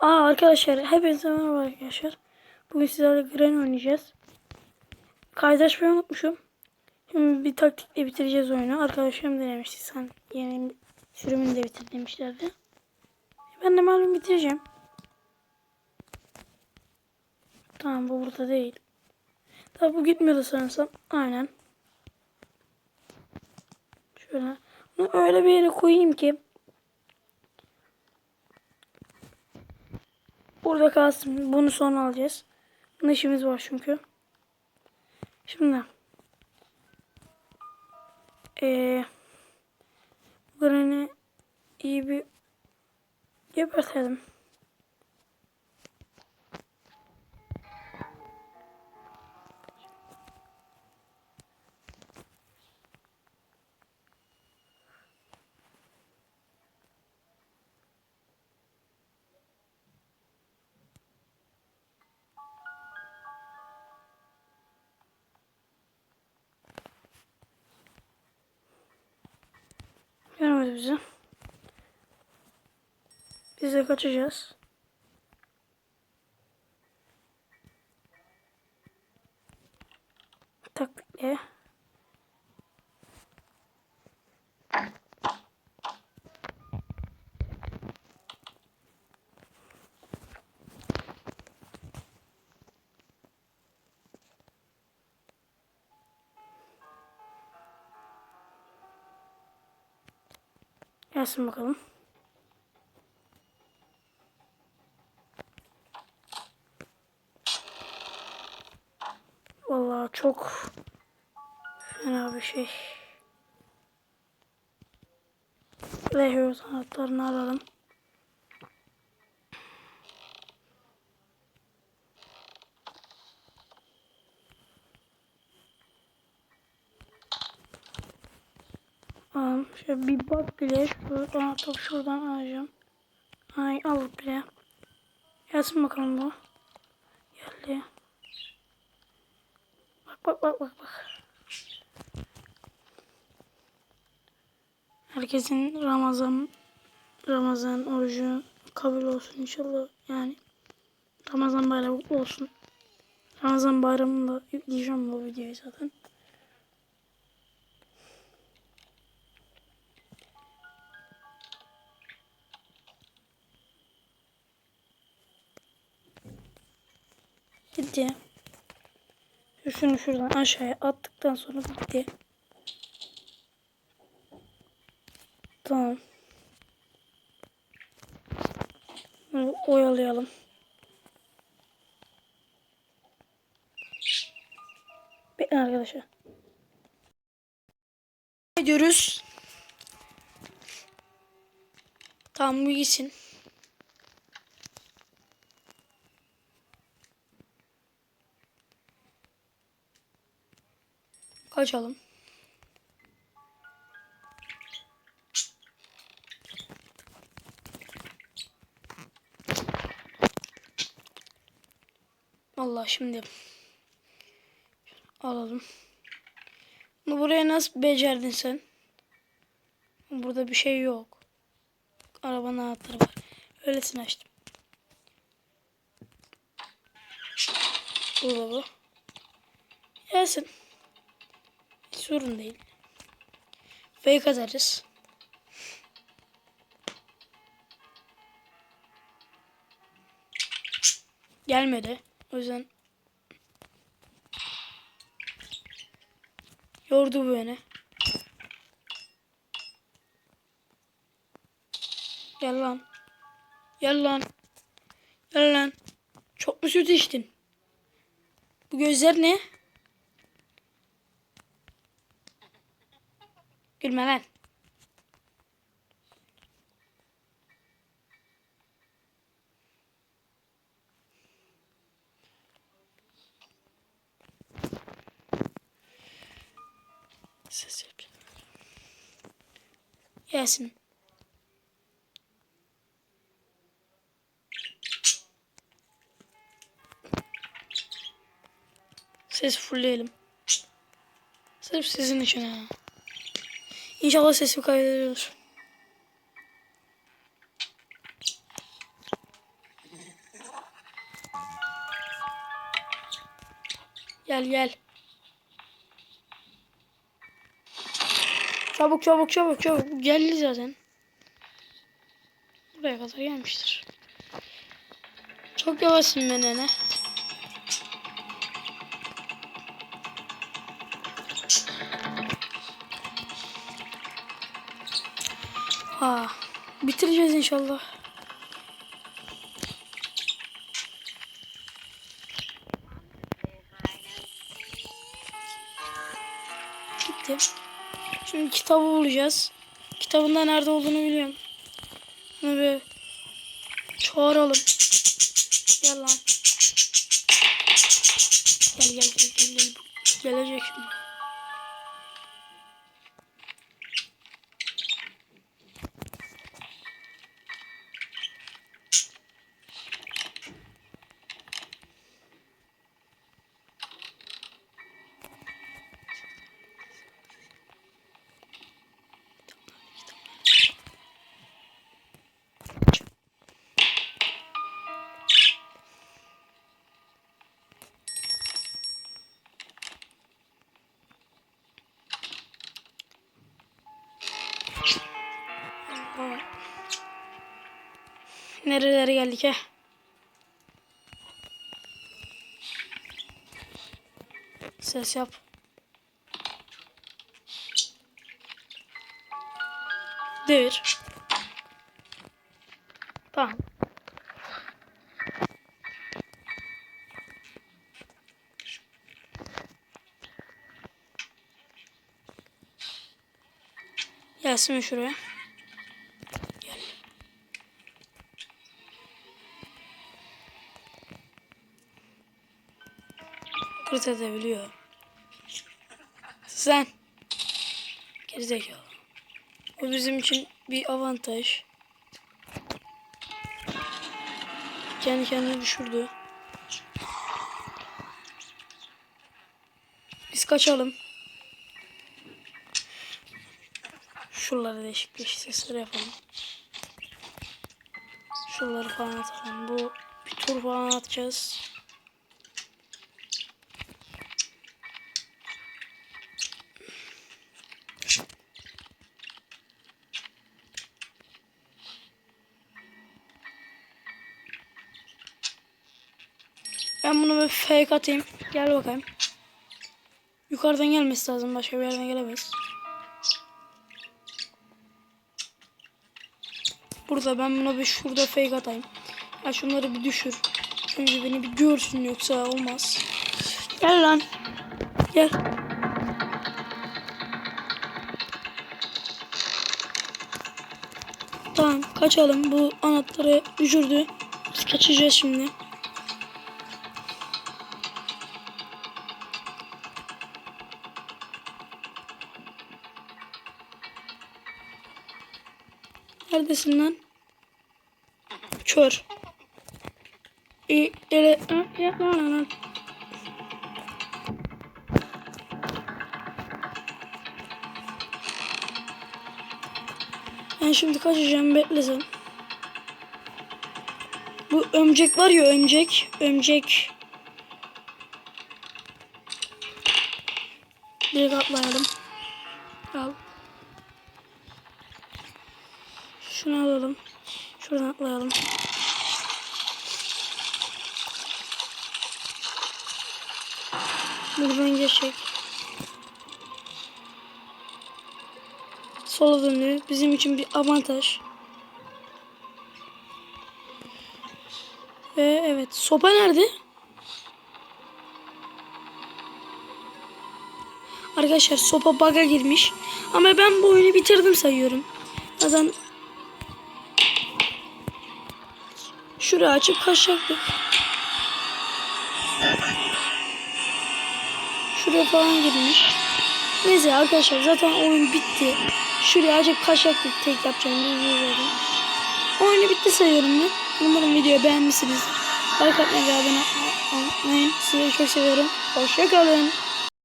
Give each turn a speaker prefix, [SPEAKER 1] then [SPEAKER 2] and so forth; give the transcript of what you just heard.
[SPEAKER 1] Aa arkadaşlar hepinize merhaba arkadaşlar. Bugün sizlerle Gren oynayacağız. Kaydaşmayı unutmuşum. Şimdi bir taktikle bitireceğiz oyunu. Arkadaşlarım denemişti. Sen yeni sürümünü de bitir demişlerdi. Ben de malum bitireceğim. Tamam bu burada değil. Tabi bu gitmiyordu sanırsam. Aynen. Şöyle. Bunu öyle bir yere koyayım ki Burada kalsın. Bunu sonra alacağız. Bunun işimiz var çünkü. Şimdi. Eee. Granny iyi bir gebertelim. Görmedi bizi. Biz de kaçacağız. Gelsin bakalım. Vallahi çok fena bir şey. Lehioz anahtarını alalım. Tamam. Şöyle bir bak bile. Şuradan anahtarı şuradan alacağım. Ay al bile. Gelsin bakalım bu. Geldi. Bak bak bak bak bak. Herkesin Ramazan Ramazan orucu kabul olsun inşallah. Yani Ramazan bayramı olsun. Ramazan bayramında yükleyeceğim bu videoyu zaten. Gitti. Şunu şuradan aşağıya attıktan sonra bitti. Tamam. Bunu oyalayalım. Bekle arkadaşlar. Ne diyoruz? Tamam bu gitsin. Kaçalım. Allah şimdi alalım. Bunu buraya nasıl becerdin sen? Burada bir şey yok. Arabanın anahtarı var. Öylesine açtım. Burada bu. Gelsin. Sorun değil. Fake atarız. Gelmedi. O yüzden yordu beni. Gel lan. Gel lan. Gel lan. Çok mu süt içtin? Bu gözler ne? Gülme lan. Ses yap. Gelsin. Ses fullleyelim. Sırf sizin için ha. İnşallah sesimi kaydediyordur. Gel gel. Çabuk çabuk çabuk çabuk. Geldi zaten. Buraya kadar gelmiştir. Çok yavaşsın be nene. Ha, bitireceğiz inşallah. Bitti. Şimdi kitabı bulacağız. Kitabın da nerede olduğunu biliyorum. Bunu bir çağıralım. Gel lan. Gel gel gel gel. gel. Gelecek şimdi. Nerelere geldik he? Ses yap. Devir. Tamam. Gelsin şuraya. Kırt edebiliyor. Sen. Gerizekalı. Bu bizim için bir avantaj. Kendi kendine düşürdü. Biz kaçalım. Şuraları değişik değişik sesler yapalım. Şuraları falan atalım. Bu bir tur falan atacağız. Ben bunu bir fake atayım. Gel bakayım. Yukarıdan gelmesi lazım. Başka bir yerden gelemez. Burada ben buna bir şurada fake atayım. Ya şunları bir düşür. Önce beni bir görsün yoksa olmaz. Gel lan. Gel. Tamam kaçalım. Bu anahtarı düşürdü. Biz kaçacağız şimdi. Neredesin lan? Kör. İyi, ele, Hı, yapma lan. Ben şimdi kaçacağım bekle sen. Bu ömcek var ya ömcek. Ömcek. Direkt atlayalım. Şunu alalım. Şuradan atlayalım. Buradan geçecek. Sola dönüyor. Bizim için bir avantaj. Ve evet. Sopa nerede? Arkadaşlar sopa bug'a girmiş. Ama ben bu oyunu bitirdim sayıyorum. Zaten Şurayı açıp kaçacaktık. Şuraya falan girmiş. Neyse arkadaşlar zaten oyun bitti. Şuraya açıp kaçacaktık tek yapacağım. Oyunu bitti sayıyorum ben. Umarım videoyu beğenmişsinizdir. Like atmayı ve abone olmayı. Sizi çok seviyorum. Hoşçakalın.